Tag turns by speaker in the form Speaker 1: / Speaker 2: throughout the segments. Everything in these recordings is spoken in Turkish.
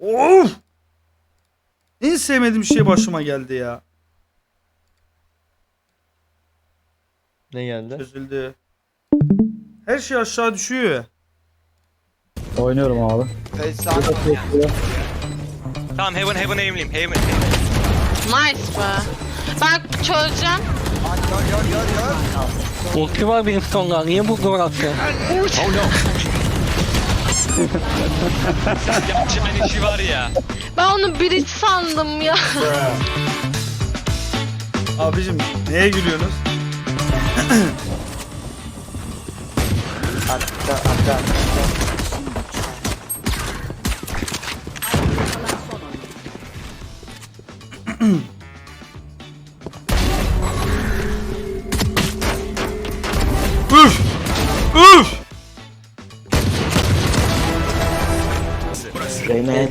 Speaker 1: Of! En sevmediğim şey başıma geldi ya.
Speaker 2: Ne geldi?
Speaker 1: Çözüldü. Her şey aşağı düşüyor ya.
Speaker 3: Oynuyorum abi.
Speaker 4: Tamam heaven heaven aimliyim. Heaven.
Speaker 5: Nice be. Ben çözeceğim.
Speaker 6: Ulti var benim sonlar. Niye bu
Speaker 4: Yapçının işi var ya.
Speaker 5: Ben onu bridge sandım ya.
Speaker 1: Abicim neye gülüyorsunuz? Üf!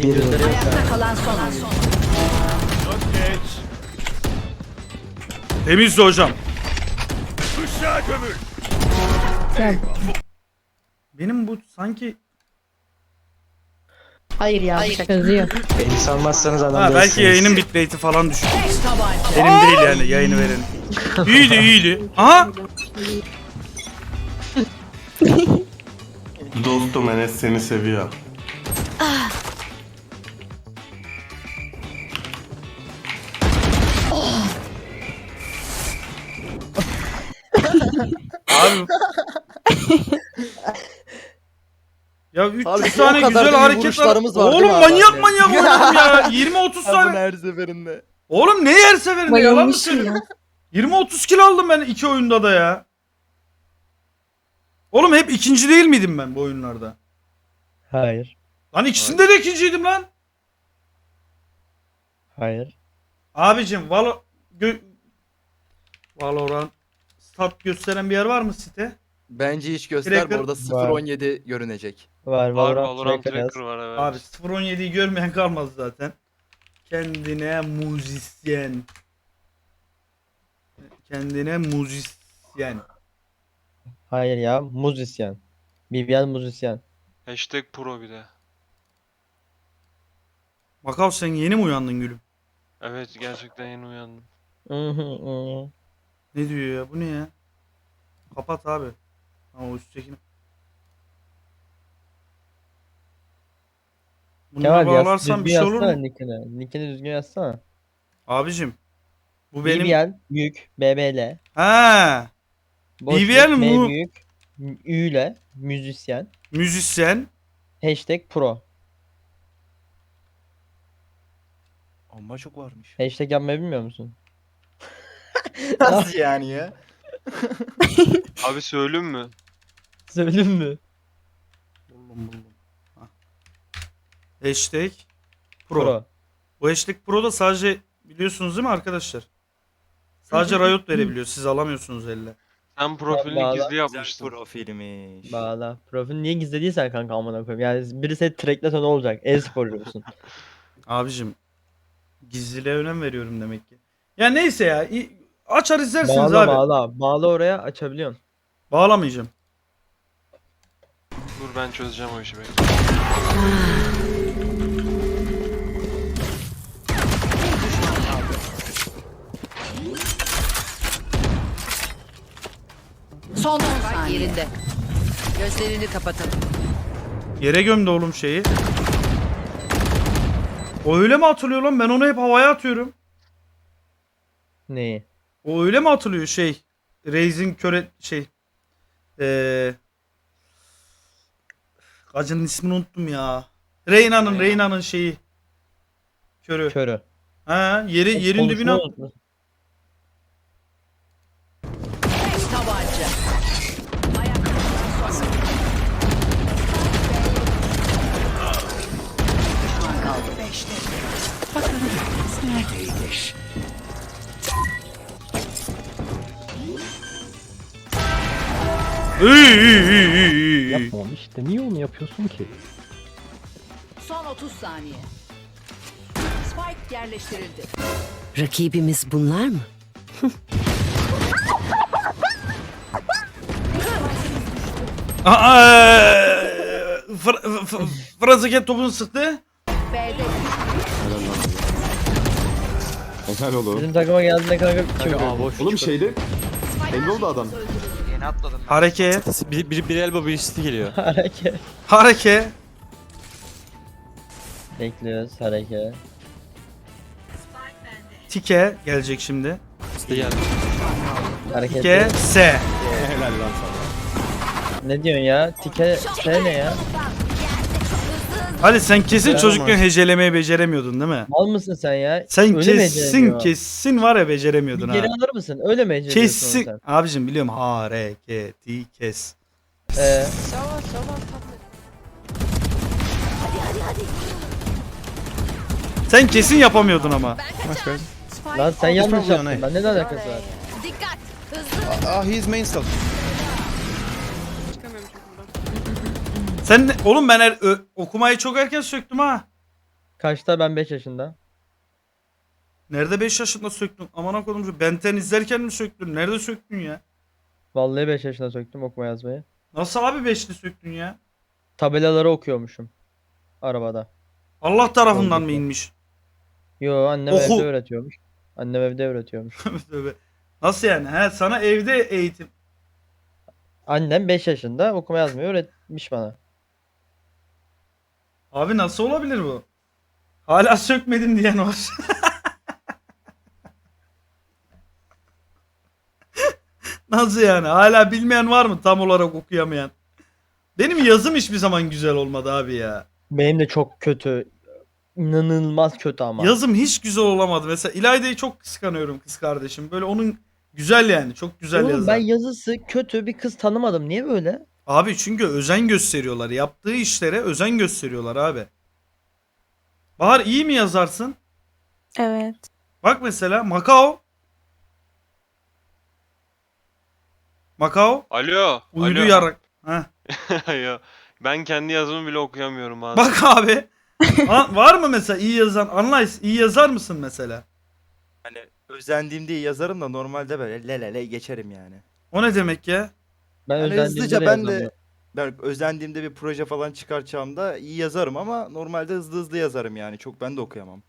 Speaker 3: Reyna'ya bir
Speaker 1: Temizdi hocam. Benim bu sanki
Speaker 7: Hayır ya bıçak çözüyor.
Speaker 3: Beni salmazsanız adam
Speaker 1: ha, belki
Speaker 3: değilsiniz.
Speaker 1: yayının bitrate'i falan düşük. Benim değil yani yayını verin. İyiydi iyiydi. Aha!
Speaker 8: Dostum Enes seni seviyor.
Speaker 1: Abi. ya 300
Speaker 2: Abi,
Speaker 1: tane
Speaker 2: kadar
Speaker 1: güzel
Speaker 2: da iyi
Speaker 1: hareket var.
Speaker 2: vuruşlarımız var değil
Speaker 1: Oğlum
Speaker 2: mi abi?
Speaker 1: manyak manyak oynadım ya. 20-30 tane.
Speaker 2: her seferinde.
Speaker 1: Oğlum ne her seferinde yalan mı
Speaker 7: Bayılmışım
Speaker 1: söylüyorsun?
Speaker 7: ya.
Speaker 1: 20-30 kill aldım ben iki oyunda da ya. Oğlum hep ikinci değil miydim ben bu oyunlarda?
Speaker 2: Hayır.
Speaker 1: Lan ikisinde de ikinciydim lan.
Speaker 2: Hayır.
Speaker 1: Abicim Valo gö- Valorant stat gösteren bir yer var mı site?
Speaker 9: Bence hiç göster
Speaker 1: Tracker-
Speaker 9: bu arada 0.17 görünecek.
Speaker 2: Var
Speaker 4: Var
Speaker 2: Valorant,
Speaker 4: Valorant
Speaker 2: Tracker
Speaker 4: var evet.
Speaker 1: Abi 017'yi görmeyen kalmadı zaten. Kendine müzisyen. Kendine müzisyen.
Speaker 2: Hayır ya müzisyen. Vivian müzisyen.
Speaker 4: Hashtag pro bir de.
Speaker 1: Makav sen yeni mi uyandın gülüm?
Speaker 4: Evet gerçekten yeni uyandım.
Speaker 2: Hı hı hı.
Speaker 1: Ne diyor ya? Bu ne ya? Kapat abi. Ha o üsttekini. Bununla
Speaker 2: Kemal yaz.
Speaker 1: bağlarsam bir
Speaker 2: Düzgün
Speaker 1: şey olur
Speaker 2: yazsana
Speaker 1: mu?
Speaker 2: nickini. Nickini düzgün yazsana.
Speaker 1: Abicim. Bu benim...
Speaker 2: Vivian büyük BBL.
Speaker 1: Ha,
Speaker 2: Boşluk,
Speaker 1: Vivian
Speaker 2: M
Speaker 1: mu-
Speaker 2: büyük. Ü ile müzisyen.
Speaker 1: müzisyen.
Speaker 2: Hashtag pro.
Speaker 9: Amma çok varmış.
Speaker 2: Hashtag yapmayı bilmiyor musun?
Speaker 9: Nasıl yani ya?
Speaker 4: Abi söyleyeyim mi?
Speaker 2: Söyleyeyim mi?
Speaker 1: Buldum buldum. Hashtag pro.
Speaker 2: Pro.
Speaker 1: Bu hashtag pro da sadece biliyorsunuz değil mi arkadaşlar? Sadece Riot verebiliyor. Siz alamıyorsunuz elle.
Speaker 4: Sen profilini
Speaker 2: Bağla.
Speaker 4: gizli yapmıştın.
Speaker 9: profilmiş.
Speaker 2: Bağla. Profil niye gizlediysen kanka amına koyayım. Yani biri seni tracklese ne olacak? E-sporcusun.
Speaker 1: Abicim gizliliğe önem veriyorum demek ki. Ya neyse ya. i- Açar izlersiniz
Speaker 2: bağla
Speaker 1: abi.
Speaker 2: bağla. Bağla oraya açabiliyorsun.
Speaker 1: Bağlamayacağım.
Speaker 4: Dur ben çözeceğim o işi bekle.
Speaker 7: Son 10 saniye. Yerinde. Gözlerini kapatalım.
Speaker 1: Yere gömdü oğlum şeyi. O öyle mi atılıyor lan? Ben onu hep havaya atıyorum.
Speaker 2: Neyi?
Speaker 1: O öyle mi atılıyor şey? Raze'in köre şey. Eee Gacının ismini unuttum ya. Reyna'nın
Speaker 4: Reyna.
Speaker 1: Reyna'nın şeyi. Körü.
Speaker 2: Körü.
Speaker 1: Ha, yeri yerin
Speaker 2: Konuşmayı
Speaker 1: dibine at-.
Speaker 7: Tabanca.
Speaker 3: Yapmam işte. Niye onu yapıyorsun ki?
Speaker 7: Son 30 saniye. Spike yerleştirildi.
Speaker 10: Rakibimiz bunlar mı?
Speaker 1: Fra- Fransa ket topunu sıktı.
Speaker 7: B'de
Speaker 8: Helal oğlum.
Speaker 2: Bizim takıma geldiğinde kanka kim
Speaker 8: Oğlum şeyde belli oldu adam.
Speaker 1: Hareket.
Speaker 6: Bir, bir, bir elbow birisi geliyor.
Speaker 2: Hareket.
Speaker 1: Hareket.
Speaker 2: Bekliyoruz hareket.
Speaker 1: Tike gelecek şimdi.
Speaker 6: İşte geldi.
Speaker 2: Hareket.
Speaker 1: Tike S.
Speaker 2: Ne diyorsun ya? Tike T ne ya?
Speaker 1: Ali sen kesin
Speaker 2: Ya
Speaker 1: çocukken
Speaker 2: ama.
Speaker 1: hecelemeyi beceremiyordun değil mi?
Speaker 2: Mal mısın sen ya?
Speaker 1: Sen
Speaker 2: Öyle mi
Speaker 1: kesin kesin var ya
Speaker 2: Bir
Speaker 1: beceremiyordun ha.
Speaker 2: geri alır mısın? Öyle mi beceriyorsun
Speaker 1: Kesin.
Speaker 2: sen?
Speaker 1: Abicim biliyorum hareketi kes.
Speaker 2: Ee,
Speaker 1: Sen kesin yapamıyordun ama.
Speaker 2: lan sen yanlış yaptın. Ben ne alakası var?
Speaker 7: Dikkat. Hızlı.
Speaker 9: Ah he's main stuff.
Speaker 1: Sen ne- oğlum ben er- ö- okumayı çok erken söktüm ha.
Speaker 2: Kaçta ben 5 yaşında.
Speaker 1: Nerede 5 yaşında söktün? Aman kodum Benten izlerken mi söktün? Nerede söktün ya?
Speaker 2: Vallahi 5 yaşında söktüm okuma yazmayı.
Speaker 1: Nasıl abi 5'li söktün ya?
Speaker 2: Tabelaları okuyormuşum. Arabada.
Speaker 1: Allah tarafından mı
Speaker 2: Oldu.
Speaker 1: inmiş?
Speaker 2: Yo annem
Speaker 1: Oku.
Speaker 2: evde öğretiyormuş. Annem evde öğretiyormuş.
Speaker 1: Tövbe. Nasıl yani? He, sana evde eğitim.
Speaker 2: Annem 5 yaşında okuma yazmayı öğretmiş bana.
Speaker 1: Abi nasıl olabilir bu? Hala sökmedim diyen var. nasıl yani? Hala bilmeyen var mı tam olarak okuyamayan? Benim yazım hiçbir zaman güzel olmadı abi ya.
Speaker 2: Benim de çok kötü. İnanılmaz kötü ama.
Speaker 1: Yazım hiç güzel olamadı. Mesela İlayda'yı çok kıskanıyorum kız kardeşim. Böyle onun güzel yani. Çok güzel
Speaker 2: Oğlum
Speaker 1: yazar.
Speaker 2: ben yazısı kötü bir kız tanımadım. Niye böyle?
Speaker 1: Abi çünkü özen gösteriyorlar. Yaptığı işlere özen gösteriyorlar abi. Bahar iyi mi yazarsın?
Speaker 5: Evet.
Speaker 1: Bak mesela Macao. Macao
Speaker 4: Alo.
Speaker 1: uydu
Speaker 4: alo.
Speaker 1: yarak. Heh.
Speaker 4: ya, ben kendi yazımı bile okuyamıyorum bazen.
Speaker 1: Bak abi. Var mı mesela iyi yazan? Anlays iyi yazar mısın mesela?
Speaker 9: Hani özendiğimde yazarım da normalde böyle le le le geçerim yani.
Speaker 1: O ne demek ya?
Speaker 2: Ben
Speaker 9: Yani
Speaker 2: özendiğimde
Speaker 9: hızlıca
Speaker 2: de
Speaker 9: ben de ben özendiğimde bir proje falan çıkartacağımda iyi yazarım ama normalde hızlı hızlı yazarım yani. Çok ben de okuyamam.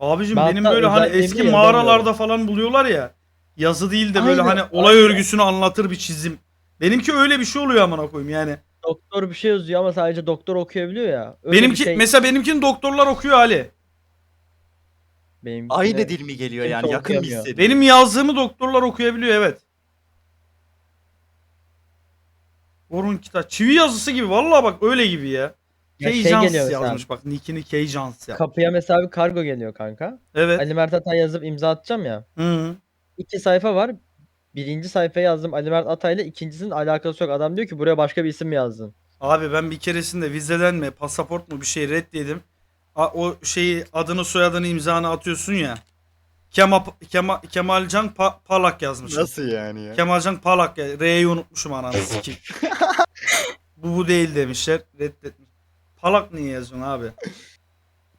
Speaker 1: Abicim
Speaker 2: Ben
Speaker 1: benim
Speaker 2: hatta
Speaker 1: böyle hani eski
Speaker 2: yazamıyorum.
Speaker 1: mağaralarda falan buluyorlar ya. Yazı değil de böyle
Speaker 2: Aynen,
Speaker 1: hani olay
Speaker 2: aynen.
Speaker 1: örgüsünü anlatır bir çizim. Benimki öyle bir şey oluyor amına koyayım yani.
Speaker 2: Doktor bir şey yazıyor ama sadece doktor okuyabiliyor ya. Öyle bir
Speaker 1: Benimki
Speaker 2: şey
Speaker 1: mesela benimkini doktorlar okuyor Ali.
Speaker 2: benimkine-
Speaker 9: Aynı dil mi geliyor
Speaker 2: kimse
Speaker 9: yani? Yakın mı
Speaker 2: okuyamıyor.
Speaker 9: hissediyor?
Speaker 1: Benim yazdığımı doktorlar okuyabiliyor evet. Orun kitap. Çivi yazısı gibi vallahi bak öyle gibi ya.
Speaker 2: Ya şey
Speaker 1: Keyjans
Speaker 2: geliyor mesela.
Speaker 1: yazmış bak. Nickini Keyjans yapmış.
Speaker 2: Kapıya mesela bir kargo geliyor kanka.
Speaker 1: Evet.
Speaker 2: Ali Mert Atay yazıp imza atacağım ya.
Speaker 1: Hı.
Speaker 2: İki sayfa var. Birinci sayfaya yazdım Ali Mert Atay'la ikincisinin alakası yok. Adam diyor ki buraya başka bir isim mi yazdın?
Speaker 1: Abi ben bir keresinde vizeden mi pasaport mu bir şey reddedim. A- O şeyi adını soyadını imzanı atıyorsun ya. Kemal, Kemal, Kemalcan Pa- Palak yazmış.
Speaker 9: Nasıl yani ya?
Speaker 1: Kemalcan Palak ya. R'yi unutmuşum ananı sikeyim. bu bu değil demişler. Reddetmiş. Palak niye yazıyorsun abi?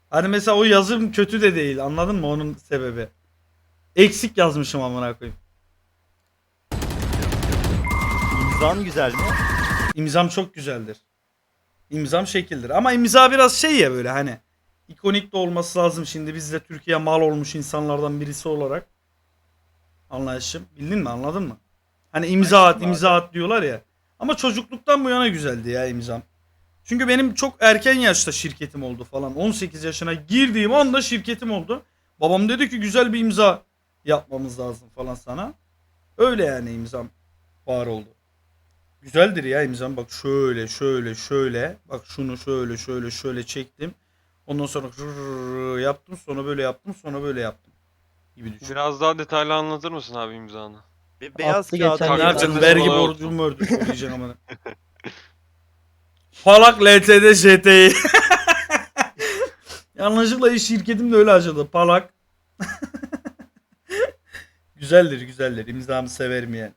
Speaker 1: Hani mesela o yazım kötü de değil. Anladın mı onun sebebi? Eksik yazmışım amına koyayım.
Speaker 9: İmzan güzel mi?
Speaker 1: İmzam çok güzeldir. İmzam şekildir. Ama imza biraz şey ya böyle hani ikonik de olması lazım. Şimdi biz de Türkiye mal olmuş insanlardan birisi olarak. Anlayışım. Bildin mi? Anladın mı? Hani imza at, imza at diyorlar ya. Ama çocukluktan bu yana güzeldi ya imzam. Çünkü benim çok erken yaşta şirketim oldu falan. 18 yaşına girdiğim anda şirketim oldu. Babam dedi ki güzel bir imza yapmamız lazım falan sana. Öyle yani imzam var oldu. Güzeldir ya imzam. Bak şöyle şöyle şöyle. Bak şunu şöyle şöyle şöyle çektim. Ondan sonra yaptım. Sonra böyle yaptım. Sonra böyle yaptım. Gibi düşün.
Speaker 4: Biraz daha detaylı anlatır mısın abi imzanı?
Speaker 9: Be- beyaz
Speaker 2: Attı
Speaker 9: kağıt.
Speaker 2: geçen
Speaker 1: Ne yapacaksın? Vergi
Speaker 4: olay oldu.
Speaker 1: borcumu mu ödeyeceksin? Ödeyeceksin amına. Falak LTD JT'yi. Yanlışlıkla iş şirketim de öyle açıldı. Palak. güzeldir güzeldir. İmzamı severim yani.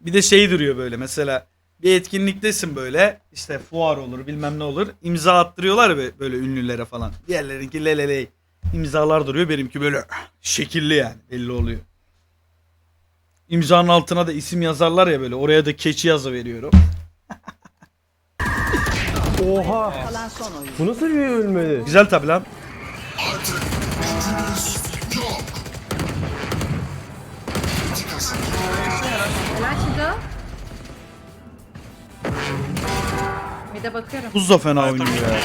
Speaker 1: Bir de şey duruyor böyle mesela bir etkinliktesin böyle işte fuar olur bilmem ne olur imza attırıyorlar ya böyle ünlülere falan. Diğerlerinki leleley imzalar duruyor benimki böyle şekilli yani belli oluyor. İmzanın altına da isim yazarlar ya böyle oraya da keçi yazı veriyorum.
Speaker 3: Oha. Bu nasıl bir ölmedi?
Speaker 1: Güzel tabi lan.
Speaker 7: Helal Bir de bakıyorum.
Speaker 1: Buz da fena oynuyor ya.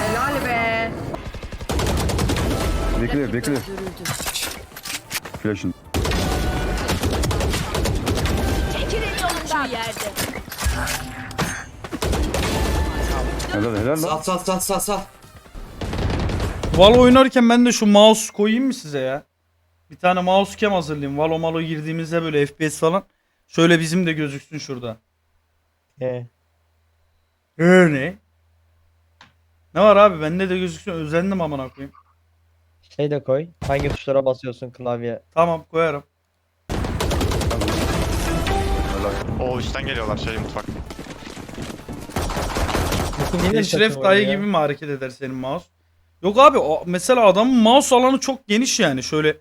Speaker 7: Helal be.
Speaker 8: Bekle bekle. Flash'ın. Helal helal lan.
Speaker 11: Sal sal sal sal.
Speaker 1: Valo oynarken ben de şu mouse koyayım mı size ya? Bir tane mouse cam hazırlayayım. Valo malo girdiğimizde böyle FPS falan. Şöyle bizim de gözüksün şurada.
Speaker 2: He.
Speaker 1: Öyle. Ne var abi bende de gözüksün özendim amına koyayım.
Speaker 2: Şey de koy. Hangi tuşlara basıyorsun klavye?
Speaker 1: Tamam koyarım.
Speaker 4: O üstten geliyorlar şey mutfak.
Speaker 1: Eşref dayı gibi mi hareket eder senin mouse? Yok abi o, mesela adamın mouse alanı çok geniş yani şöyle.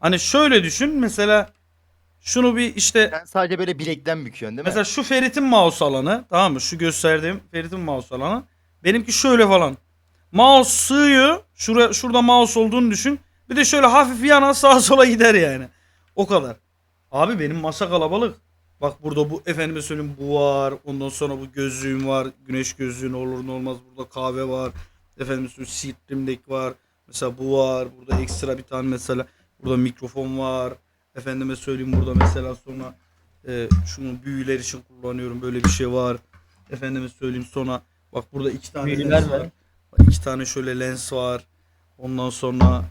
Speaker 1: Hani şöyle düşün mesela şunu bir işte
Speaker 9: Sen sadece böyle bilekten büküyorsun değil mi?
Speaker 1: Mesela şu Ferit'in mouse alanı tamam mı? Şu gösterdiğim Ferit'in mouse alanı. Benimki şöyle falan. Mouse sığıyor. Şura, şurada mouse olduğunu düşün. Bir de şöyle hafif yana sağa sola gider yani. O kadar. Abi benim masa kalabalık. Bak burada bu efendime söyleyeyim bu var. Ondan sonra bu gözlüğüm var. Güneş gözlüğü ne olur ne olmaz. Burada kahve var. Efendim söyleyeyim stream deck var. Mesela bu var. Burada ekstra bir tane mesela. Burada mikrofon var. Efendime söyleyeyim burada mesela sonra e, şunu büyüler için kullanıyorum. Böyle bir şey var. Efendime söyleyeyim sonra bak burada iki tane
Speaker 2: Büyüler
Speaker 1: lens var. Bak iki tane şöyle lens var. Ondan sonra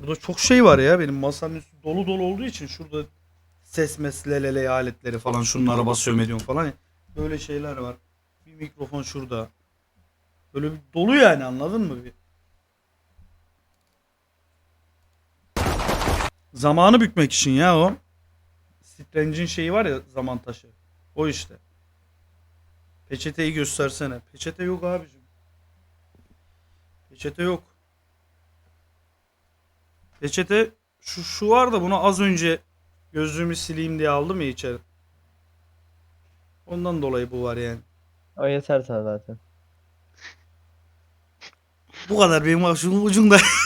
Speaker 1: burada çok şey var ya benim masamın üstü dolu dolu olduğu için şurada ses meslelele aletleri falan şunlara basıyorum ediyorum falan. Böyle şeyler var. Bir mikrofon şurada. Böyle bir dolu yani anladın mı? Bir? Zamanı bükmek için ya o. Strange'in şeyi var ya zaman taşı. O işte. Peçeteyi göstersene. Peçete yok abicim. Peçete yok. Peçete şu, şu var da bunu az önce gözlüğümü sileyim diye aldım ya içeri. Ondan dolayı bu var yani.
Speaker 2: O yeter sana zaten.
Speaker 1: Bu kadar benim şunun ucunda.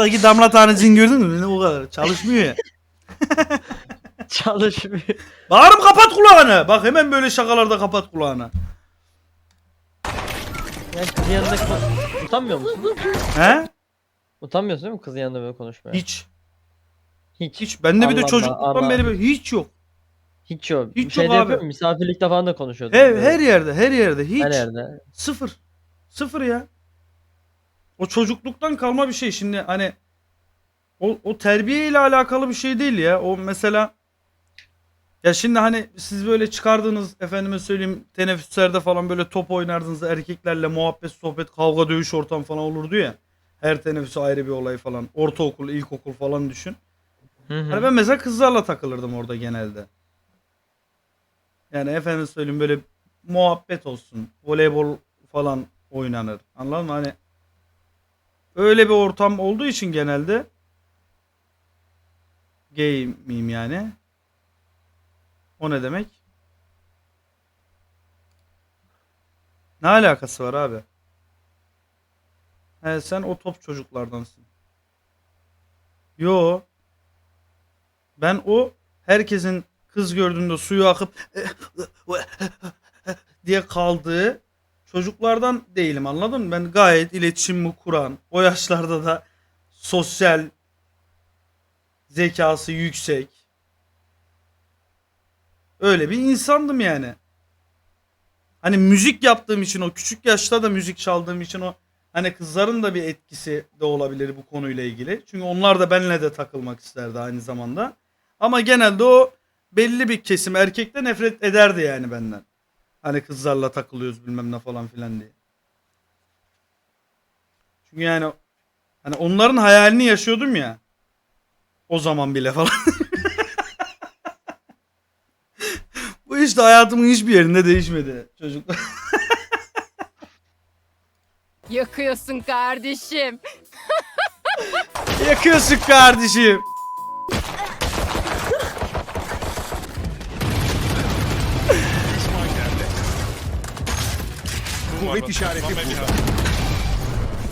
Speaker 1: Şuradaki damla tanecini gördün mü? Bu kadar. Çalışmıyor ya.
Speaker 2: Çalışmıyor.
Speaker 1: Bağırım kapat kulağını. Bak hemen böyle şakalarda kapat kulağını.
Speaker 2: Yani kızın yanında ko- utanmıyor musun?
Speaker 1: He?
Speaker 2: Utanmıyorsun değil mi kızın yanında böyle konuşmaya?
Speaker 1: Hiç.
Speaker 2: Hiç.
Speaker 1: Hiç. Bende bir de
Speaker 2: Allah
Speaker 1: çocukluktan
Speaker 2: Allah.
Speaker 1: beri böyle hiç yok.
Speaker 2: Hiç yok.
Speaker 1: Hiç
Speaker 2: Bir şey
Speaker 1: yok
Speaker 2: de
Speaker 1: abi.
Speaker 2: yapıyor mu? Misafirlikte falan da konuşuyordun.
Speaker 1: Her,
Speaker 2: böyle.
Speaker 1: her yerde, her yerde. Hiç.
Speaker 2: Her yerde.
Speaker 1: Sıfır. Sıfır ya. O çocukluktan kalma bir şey. Şimdi hani o, o terbiye ile alakalı bir şey değil ya. O mesela ya şimdi hani siz böyle çıkardığınız efendime söyleyeyim teneffüslerde falan böyle top oynardınız erkeklerle muhabbet, sohbet, kavga, dövüş ortam falan olurdu ya. Her teneffüs ayrı bir olay falan. Ortaokul, ilkokul falan düşün.
Speaker 2: Hı hı.
Speaker 1: Hani ben mesela kızlarla takılırdım orada genelde. Yani efendim söyleyeyim böyle muhabbet olsun. Voleybol falan oynanır. Anladın mı? Hani öyle bir ortam olduğu için genelde gay miyim yani? O ne demek? Ne alakası var abi? He sen o top çocuklardansın. Yo. Ben o herkesin kız gördüğünde suyu akıp diye kaldığı çocuklardan değilim anladın mı? Ben gayet iletişimimi kuran, o yaşlarda da sosyal zekası yüksek. Öyle bir insandım yani. Hani müzik yaptığım için o küçük yaşta da müzik çaldığım için o hani kızların da bir etkisi de olabilir bu konuyla ilgili. Çünkü onlar da benimle de takılmak isterdi aynı zamanda. Ama genelde o belli bir kesim erkekte nefret ederdi yani benden. Hani kızlarla takılıyoruz bilmem ne falan filan diye. Çünkü yani hani onların hayalini yaşıyordum ya. O zaman bile falan. Bu işte hayatımın hiçbir yerinde değişmedi çocuklar.
Speaker 7: Yakıyorsun kardeşim.
Speaker 1: Yakıyorsun kardeşim.
Speaker 11: Kuvvet işareti burada.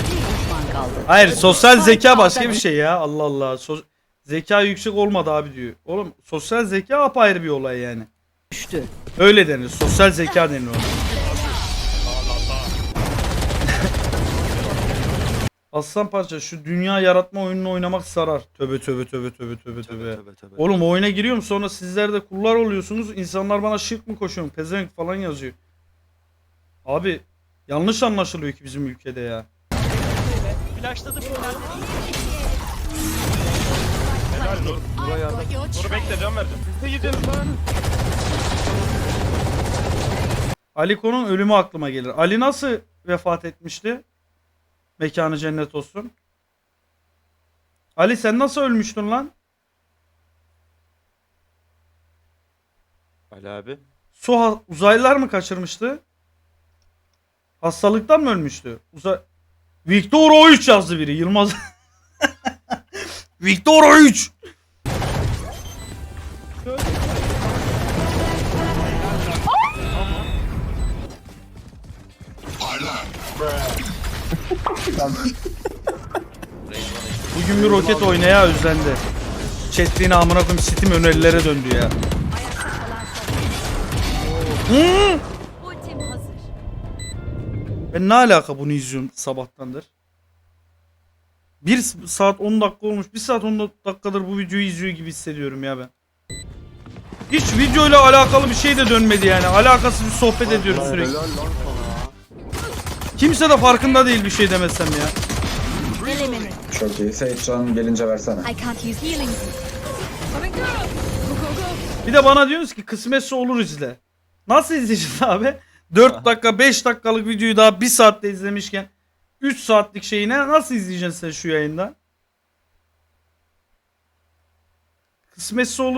Speaker 7: Düşman kaldı.
Speaker 1: Hayır sosyal zeka başka bir şey ya. Allah Allah. So- zeka yüksek olmadı abi diyor. Oğlum sosyal zeka apayrı bir olay yani.
Speaker 7: Düştü.
Speaker 1: Öyle denir. Sosyal zeka denir ona. Aslan parça şu dünya yaratma oyununu oynamak sarar. Töbe töbe töbe töbe töbe töbe.
Speaker 9: Tövbe tövbe.
Speaker 1: Oğlum oyuna giriyorum sonra sizler de kullar oluyorsunuz. İnsanlar bana şirk mi koşuyorsun? Pezevenk falan yazıyor. Abi yanlış anlaşılıyor ki bizim ülkede ya. Aliko'nun ölümü aklıma gelir. Ali nasıl vefat etmişti? Mekanı cennet olsun. Ali sen nasıl ölmüştün lan?
Speaker 9: Ali abi.
Speaker 1: Su ha- uzaylılar mı kaçırmıştı? Hastalıktan mı ölmüştü? Uzay Victor O3 yazdı biri. Yılmaz. Victor O3. Bugün bir roket oynaya özlendi. Chatliğine amına koyayım Steam önerilere döndü ya. Hı? Ben ne alaka bunu izliyorum sabahtandır? 1 saat 10 dakika olmuş. 1 saat 10 dakikadır bu videoyu izliyor gibi hissediyorum ya ben. Hiç videoyla alakalı bir şey de dönmedi yani. Alakasız bir sohbet ediyoruz sürekli. Kimse de farkında değil bir şey demesem ya.
Speaker 8: Çok iyi. Seyit Can gelince versene.
Speaker 7: I can't use healing.
Speaker 1: Bir de bana diyorsunuz ki kısmetse olur izle. Nasıl izleyeceğiz abi? 4 dakika 5 dakikalık videoyu daha 1 saatte izlemişken 3 saatlik şeyi ne nasıl izleyeceksin sen şu yayında? Kısmetse olur